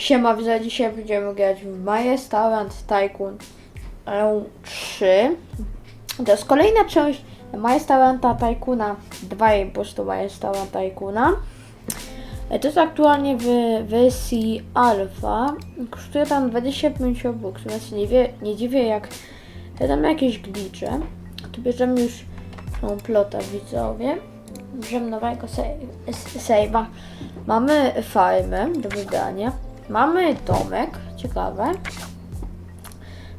Siema, dzisiaj będziemy grać w My Restaurant Tycoon 3. To jest kolejna część My Restauranta Tycoona 2 i po prostu My Restaurant Tycoona. E, To jest aktualnie w wersji alfa. Kosztuje tam 25 obux, więc nie, wie, nie dziwię jak tam jakieś glicze. Tu bierzemy już tą plotę widzowie. Bierzemy nowego save- save'a. Mamy farmę do wybrania. Mamy domek, ciekawe.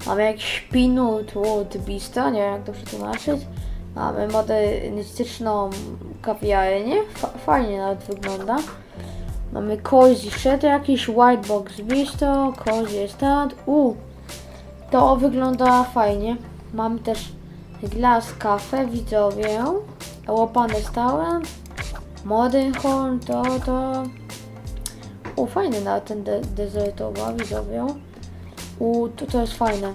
Mamy jakiś pinut od Bista, nie wiem jak to przetłumaczyć. Mamy modernistyczną kawiarnię, Fa fajnie nawet wygląda. Mamy cozy shed jakiś, white box bistro, cozy stand. U, to wygląda fajnie. Mamy też glass cafe, widzowie. Open restaurant. Modern home, to to... U, fajny na ten de dezertowa, widzowie. U, to, to jest fajne.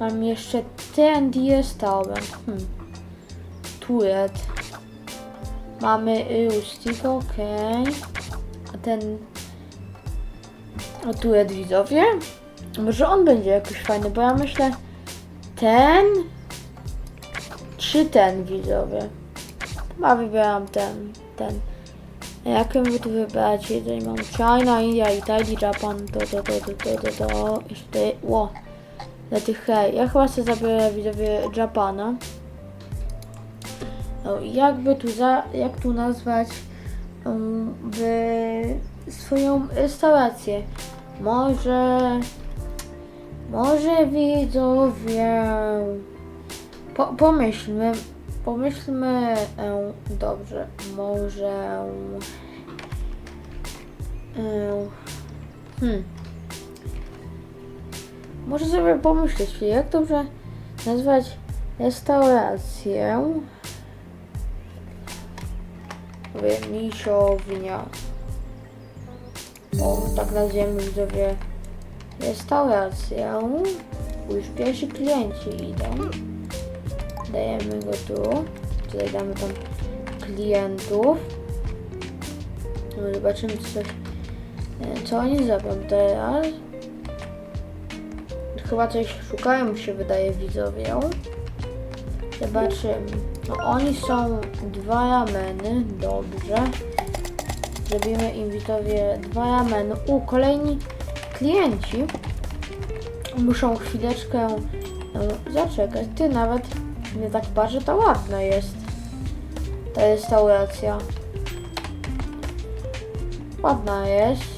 Mam jeszcze ten restaurant. Hmm. Turet. Mamy rustic, okej. A ten... A turet, widzowie? Może on będzie jakiś fajny, bo ja myślę... Ten... Czy ten, widzowie? Chyba wybieram ten, ten. Jakie wy tu wybrać? Jeżeli mam China, India, Italia, Japan, to, to, to, to, to, to, to. Jeszcze tutaj, ło. Dla tych hej. Ja chyba sobie zabiorę widzowie Japana. No, jakby tu za, jak tu nazwać um, swoją restaurację? Może, może widzowie, po, pomyślmy, pomyślmy e, dobrze, może e, hmm, może sobie pomyśleć, jak dobrze nazwać restaurację misiownia. O, tak nazwiemy widzowie restaurację. Już pierwsi klienci idą. Dajemy go tu. Tutaj damy tam klientów. No, zobaczymy co, co oni zrobią teraz. Chyba coś szukają, mi się wydaje, widzowie. Zobaczymy. No, oni są dwa rameny, dobrze. Zrobimy im widzowie dwa rameny. U, kolejni klienci muszą chwileczkę e, zaczekać. Ty nawet nie tak patrzę, to ładna jest ta restauracja. Ładna jest.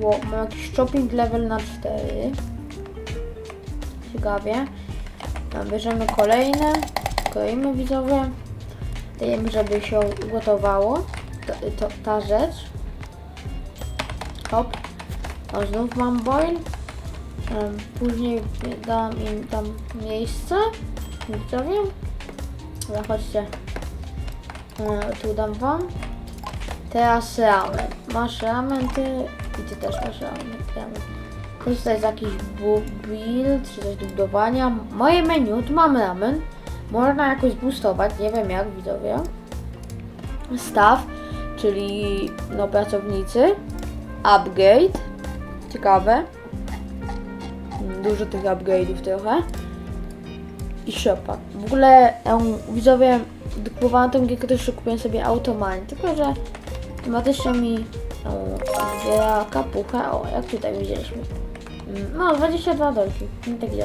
Ło, ma jakiś shopping level na 4. Ciekawie. No, bierzemy kolejne. Kroimy widzowie. Dajemy, żeby się ugotowało. To, to, ta rzecz. Hop. O, znów mam boil. Później dam im tam miejsce. Widzowie. Zachodźcie. E, Tu dam wam. Teraz ramen. Masz ramen, ty i ty też masz ramen. ramen. Jest tutaj jakiś bu- build, czy coś do budowania. Moje menu, tu mamy ramen. Można jakoś boostować, nie wiem jak widzowie. Staff, czyli no pracownicy. Upgrade. Ciekawe. Dużo tych upgrade'ów trochę. I shopa. W ogóle em, widzowie kupowałam tą gierkę też kupiłem sobie automań, tylko że automatycznie mi em, zbiera kapuchę. O, jak tutaj widzieliśmy. Mm, No, 22 dolki. Nie tak źle.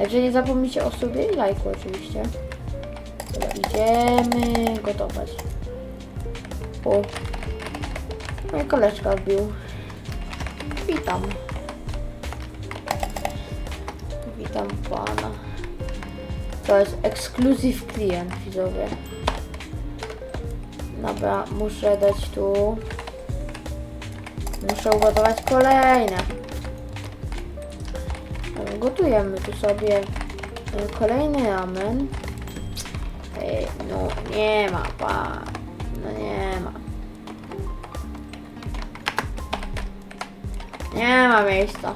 Jeżeli nie zapomnijcie o sobie i lajku oczywiście. Dobra, idziemy gotować. O. Moja koleżka wbił. Witam. Witam pana. To jest ekskluzyw klient, widzowie. Dobra, muszę dać tu. Muszę ugotować kolejne. Gotujemy tu sobie kolejny ramen. Ej, no nie ma pan. No nie ma. Nie ma miejsca.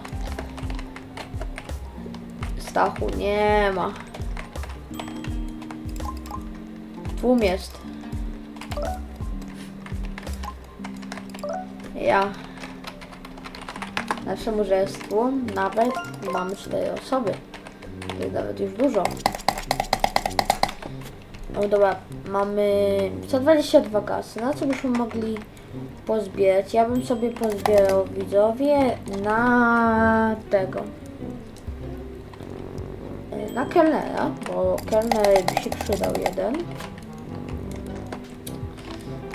Stachu nie ma. Tłum jest. Ja. naszemu zestwu nawet mamy 4 osoby. To nawet już dużo. No dobra, mamy 122 kasy. Na co byśmy mogli pozbierać? Ja bym sobie pozbierał widzowie na tego. Na kelnera, bo kelner by się przydał jeden.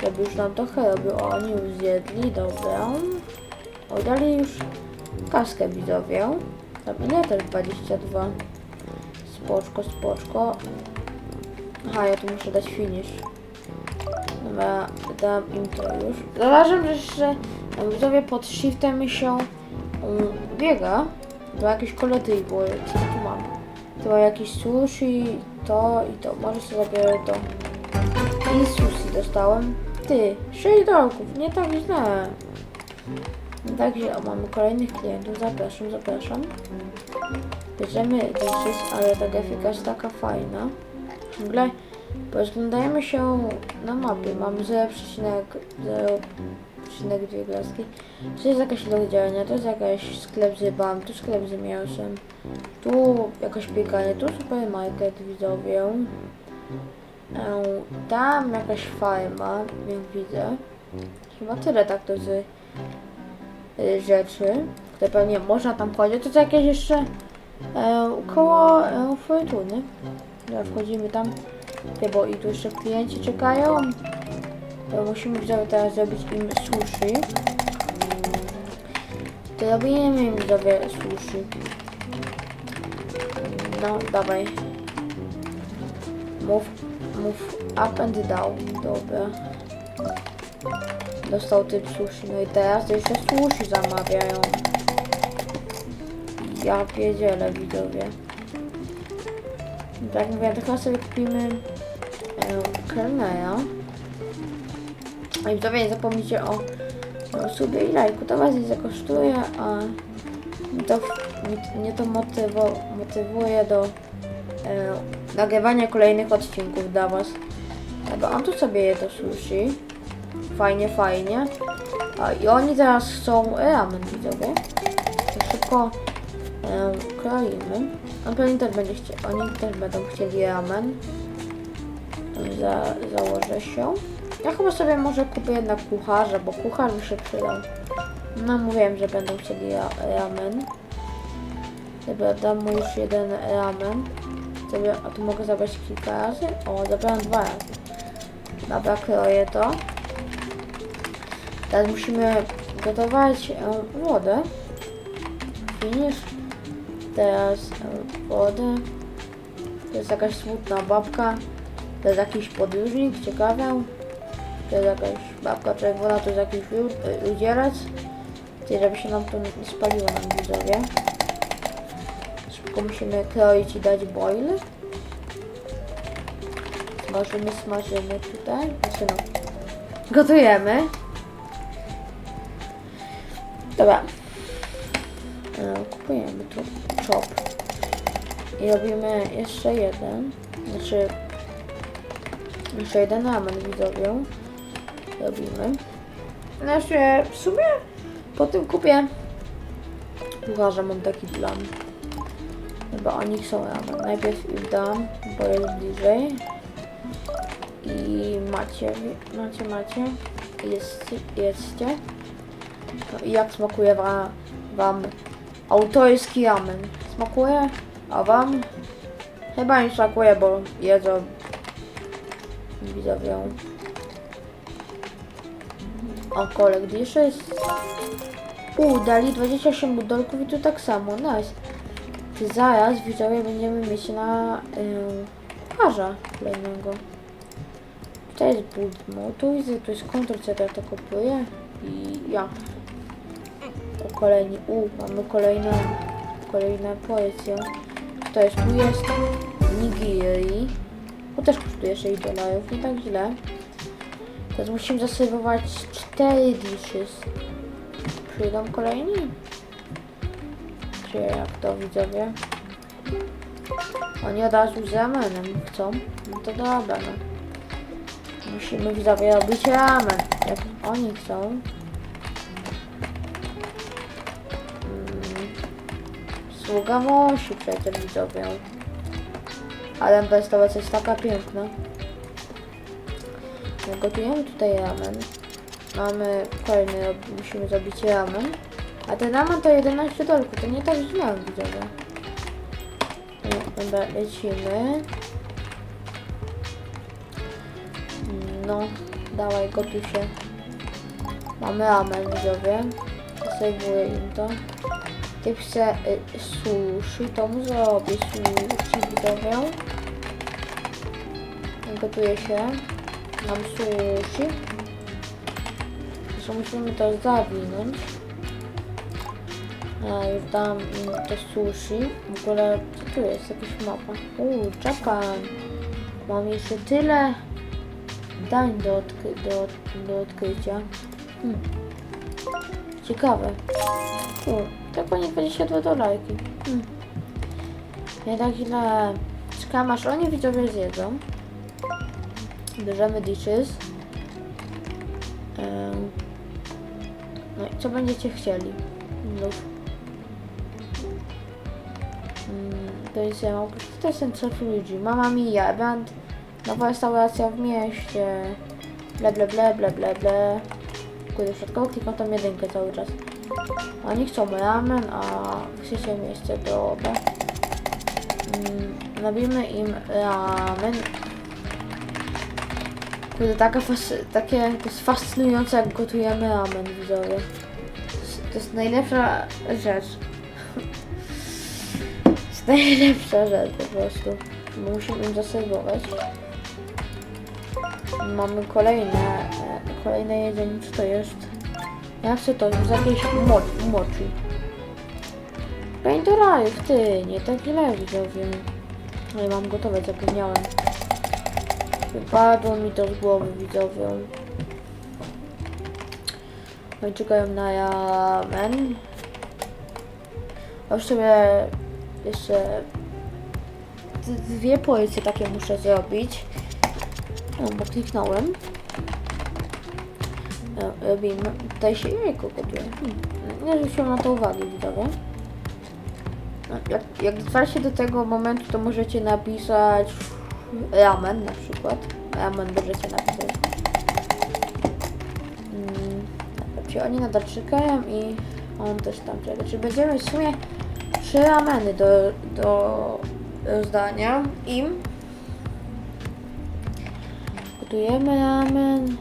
Żeby już nam trochę robił. O, oni już zjedli, dobra. O, dali już kaskę widzowie. Tam ile też 22. Spoczko, spoczko. Aha, ja tu muszę dać finish. Dobra, dam im to już. Zauważam, że jeszcze tam widzowie pod shiftem się um, biega. Do jakiejś kolety i było. Co tu mam? Tu mam jakieś sushi, to i to. Może sobie zabiorę to. I sushi dostałem. Ty, 6 dolków, nie tak źle. Tak źle. O, mamy kolejnych klientów. Zapraszam, zapraszam. Bierzemy dishes, ale ta grafika jest taka fajna. W ogóle się na mapie. Mamy 0,0,2 gwiazdki. To jest jakaś do działania, to jest jakaś sklep z rybami, tu sklep z mięsem. Tu jakaś piekarnia, tu supermarket widzowie. E, Tam jakaś farma, jak widzę. Chyba tyle tak to z y, rzeczy, które pewnie można tam chodzić. To jest jakieś jeszcze e, koło e, fortuny. Dobra, wchodzimy tam, bo i tu jeszcze klienci czekają. To musimy teraz zrobić im sushi. To robimy im widzowie sushi. No, dawaj. Move, move up and down. Dobra. Dostał typ sushi. No i teraz jeszcze sushi zamawiają. Ja pierdzielę widzowie. Tak mówię, chyba sobie kupimy e, kelnera. No i widzowie nie zapomnijcie o, o subie i lajku. To was nie kosztuje, a to, mnie to motywo, motywuje do nagrywania kolejnych odcinków dla was. Bo on tu sobie je to sushi. Fajnie, fajnie. A i oni teraz chcą ramen widzowie. To szybko e, kroimy. On pewnie też będzie chciał, oni też będą chcieli ramen. Za, założę się. Ja chyba sobie może kupię jednak kucharza, bo kucharz mi się przydał. No mówiłem, że będą chcieli ra ramen. Dobra, dam mu już jeden ramen. Sobie, a tu mogę zabrać kilka razy? O, zabrałem dwa razy. Dobra, kroję to. Teraz musimy gotować e, wodę. Finish. Teraz e, wodę. To jest jakaś smutna babka. To jest jakiś podróżnik, ciekawe. To jest jakaś babka czerwona, to jest jakiś e, ludzielec. Ty, żeby się nam to spaliło nam widzowie. Szybko musimy kroić i dać boil. Smażymy, smażymy tutaj. Znaczy no, gotujemy. Dobra. E, Kupujemy tu chop. I robimy jeszcze jeden. Znaczy jeszcze jeden ramen widzowie. Robimy. Znaczy w sumie po tym kupię kucharza mam taki plan. Chyba oni chcą ramen. Najpierw im dam, bo jest bliżej. I macie, macie, macie. Jest, jedzcie. No jak smakuje wam, wam autorski ramen? Smakuje? A wam? Chyba im smakuje, bo jedzą widzowie. O, collect dishes. U, dali 28 budolków i tu tak samo, nice. Zaraz widzowie będziemy mieć na yy, parza kolejnego. To jest build mode, tu tu jest kontrol, co ja to kopiuję i ja. To kolejny, u, mamy kolejną, kolejne poezję. To jest, tu jest nigiri. To też kosztuje 6 dolarów, nie tak źle. Teraz musimy zaserwować 4 dishes. Przyjdą kolejni? Jak to widzowie? Oni od razu z ramenem chcą. No to dobra, no. Musimy widzowie robić ramen. Jak oni chcą. Sługa musi przecież widzowie. Ale restauracja jest taka piękna. Gotujemy tutaj ramen. Mamy kolejny, musimy zrobić ramen. A ten ramen to 11 dolków, to nie tak źle widzowie. Dobra, lecimy. No, dawaj, gotuj się. Mamy ramen widzowie. Sejwuję im to. Ty chce y, sushi, to mu zrobię sushi widzowie. Gotuje się. Mam sushi. Zresztą musimy to zawinąć. A, już dam im to sushi. W ogóle, co tu jest? Jakaś mapa. Uuu, Japan. Mam jeszcze tyle dań do, odkry do, do odkrycia. Hmm. Ciekawe. U, tylko nie 22 dolarki. Hmm. Nie tak źle. Czekam aż oni widzowie zjedzą. Bierzemy dishes. Em, No i co będziecie chcieli? Mm, To jest ja mam. To jest ten Luigi. Mama Mia, event. Nowa restauracja w mieście. Ble ble ble ble ble ble. Kurde, w środku klikam tą jedynkę cały czas. Oni chcą ramen, a chcecie miejsce do oba. Mm, Robimy im ramen. Kurde, taka takie, to jest fascynujące jak gotujemy ramen, widzowie. To jest najlepsza rzecz. Najlepsza rzecz po prostu. Musimy im zaserwować. Mamy kolejne, e, kolejne jedzenie, co to jest? Ja chcę to z jakiejś mo moczy. Paint rajów, ty, nie tak źle widzowie. No i mam gotowe, zapomniałem. Wypadło mi to z głowy widzowie. No i czekają na ramen. Sobie jeszcze dwie porcje takie muszę zrobić. No, bo kliknąłem. E, Robimy. Tutaj się jajko gotuje. Hmm. Nie zwróciłam na to uwagi, widzowie. No, Jak, jak dotrwacie do tego momentu, to możecie napisać ramen na przykład. Ramen możecie napisać. Mm, dobra, oni nadal czekają i on też tam czeka. Czyli będziemy w sumie trzy rameny do, do rozdania im. Gotujemy ramen.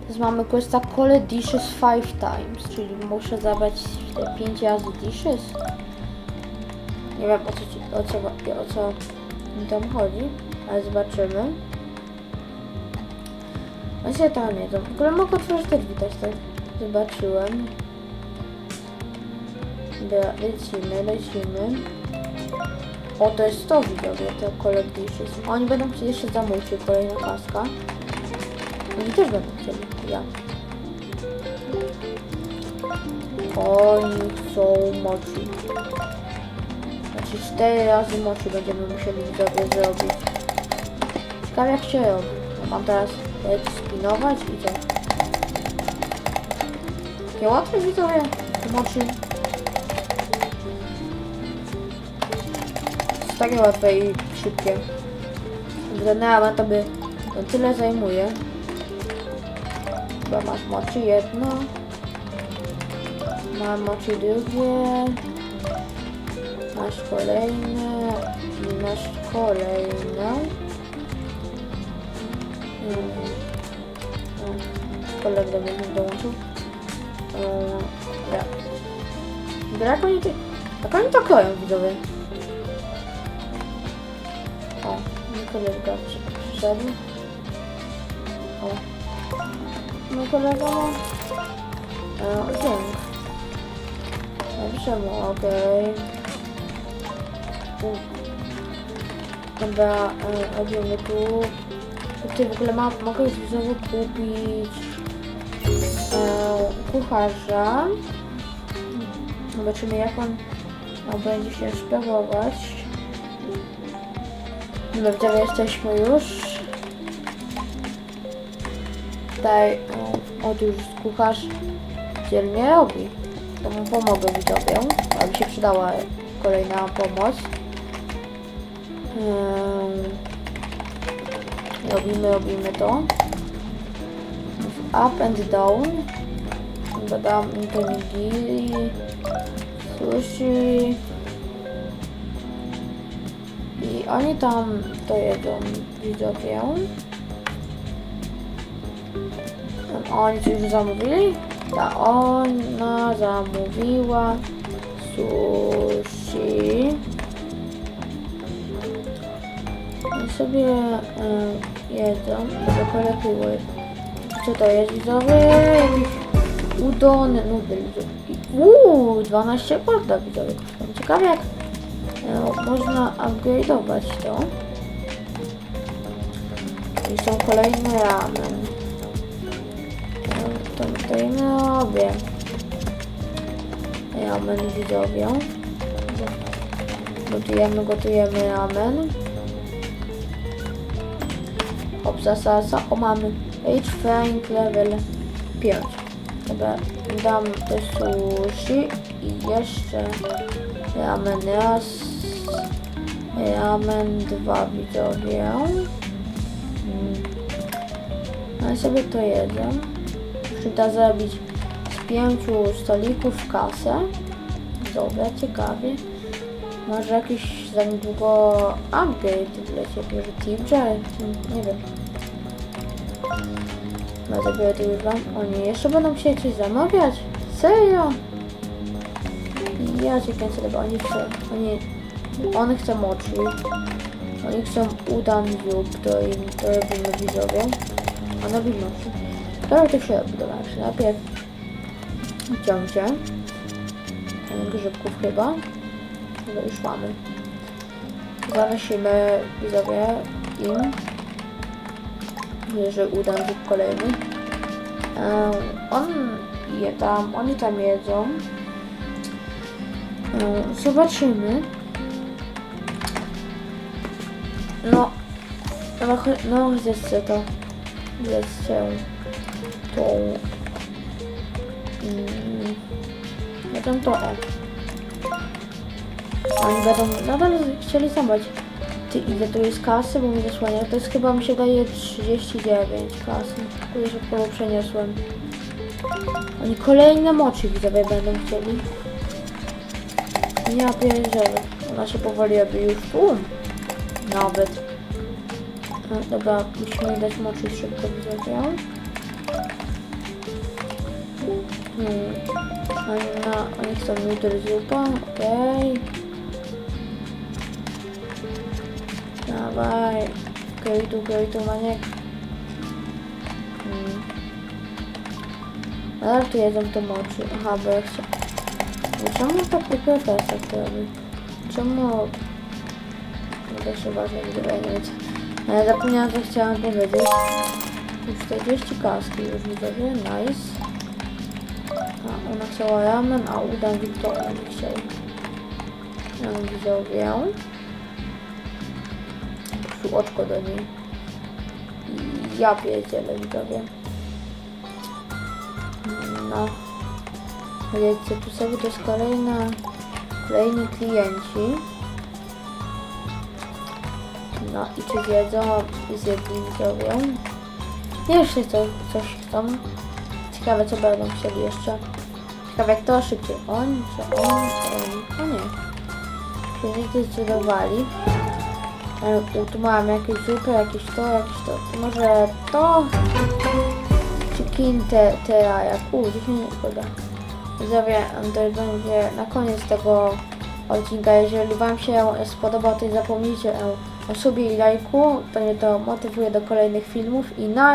Teraz mamy questa call dishes five times, czyli muszę zabrać 5 razy dishes. Nie wiem o co, ci, o co, o co mi tam chodzi, ale zobaczymy. Się tam jedzą. W ogóle mogę otworzyć te drzwi też, tak? Zobaczyłem. Dobra, lecimy, lecimy. O, to jest to widzowie, te collect dishes. Oni będą chcieli jeszcze zamówić kolejna paska. Oni też będą chcieli, ja. Oni chcą moci. Znaczy cztery razy moci będziemy musieli widzowie zrobić. Ciekawe jak się robi. No, Mam teraz leci spinować i co? Takie łatwe widzowie, moci. Takie łatwe i szybkie. Granała to by to tyle zajmuje. Chyba masz moczy jedno. Mam moczy drugie. Masz kolejne. I masz kolejne. Mm. Mm. Kolega mnie dołączył. Dobra, jak oni, jak oni to kroją, widzowie? Kolega przy- przyszedł. O. Mój kolega ma... E, ząg. Napiszę mu, okej. Tu. Dobra, tu. Ty w ogóle ma, mogę znowu kupić e, kucharza. Zobaczymy jak on no, będzie się sprawować. Dobra, widzowie, jesteśmy już. Tutaj od już kucharz dzielnie robi. To mu pomogę widzowie, aby się przydała kolejna pomoc. Em, robimy, robimy to. Up and down. Dodam to nigiri, sushi. I oni tam to jedzą, widzowie. Oni ci już zamówili? Ta ona zamówiła sushi. I sobie e, jedzą. Może polepiło. Co to jest widzowie? Jakiś udon, nudel. Uuu, 12 korda widzowie. Ciekawe jak można upgrade'ować to. I są kolejne ramen. To tutaj robię. Ramen widzowie. Gotujemy, gotujemy ramen. Hop, zasasa. O, mamy Age Frank level 5. Dobra, dam te sushi i jeszcze ramen raz. Ramen dwa widzowie. Mm. No sobie to jedzą. Przyda zrobić z pięciu stolików kasę. Dobra, ciekawie. Może jakiś za niedługo upgrade wlecie, może Tibjar? Nie wiem. No zabiorę wam. Oni jeszcze będą chcieli coś zamawiać? Serio? Ja cię kręcę, bo oni chcą, oni, on chce mochi. Oni chcą udan zup, to im to robimy widzowie. A na mochi. Dobra, to się czy najpierw ciągcie. E, Grzybków chyba. Dobra, już mamy. Zanosimy widzowie im. Że udam zup kolejny. E, on je tam, oni tam jedzą. E, Zobaczymy. No, no, no zjedzcie to. Zjedzcie tą... Mm, no tą to, o. Oni będą nadal chcieli zabrać. Ty, ile tu jest kasy, bo mi zasłania. To jest chyba, mi się daje 39 kasy. Kurde, szybko bo przeniosłem. Oni kolejne moczy widzowie będą chcieli. Ja pierdzielę. Ona się powoli robi już tłum. Nawet. Dobra, musimy dać moczy szybko widzowie. Hmm. Oni, na, oni chcą noodle zupa, okej. Dawaj. Okej, tu, okej, tu, maniek. Hmm. Ale tu jedzą to moczy. Aha, bo ja chcę... Czemu tak tylko teraz tak robi? Czemu... No się ważne, że nie wiem. Ale zapomniałam, co chciałam powiedzieć. Tu 40 kaski już widzowie, nice. A ona chciała ramen, a udam Wiktoria nie chciał. Ja widzowie. Tu oczko do niej. Ja pierdzielę widzowie. No. Wiecie, tu sobie to jest kolejna, kolejni klienci. No i czy zjedzą? Zjedli widzowie. Jeszcze co, coś chcą. Ciekawe co będą chcieli jeszcze. Ciekawe jak to szybciej. Oni, czy oni, czy oni? O nie. Klienci zdecydowali. E, Tu mam jakieś zupy, jakieś to, jakieś to. to może to? Chicken te, te jaja. U, 10 szkoda. Widzowie, to na koniec tego odcinka. Jeżeli Wam się spodobał, to nie zapomnijcie o subie i lajku. To mnie to motywuje do kolejnych filmów i na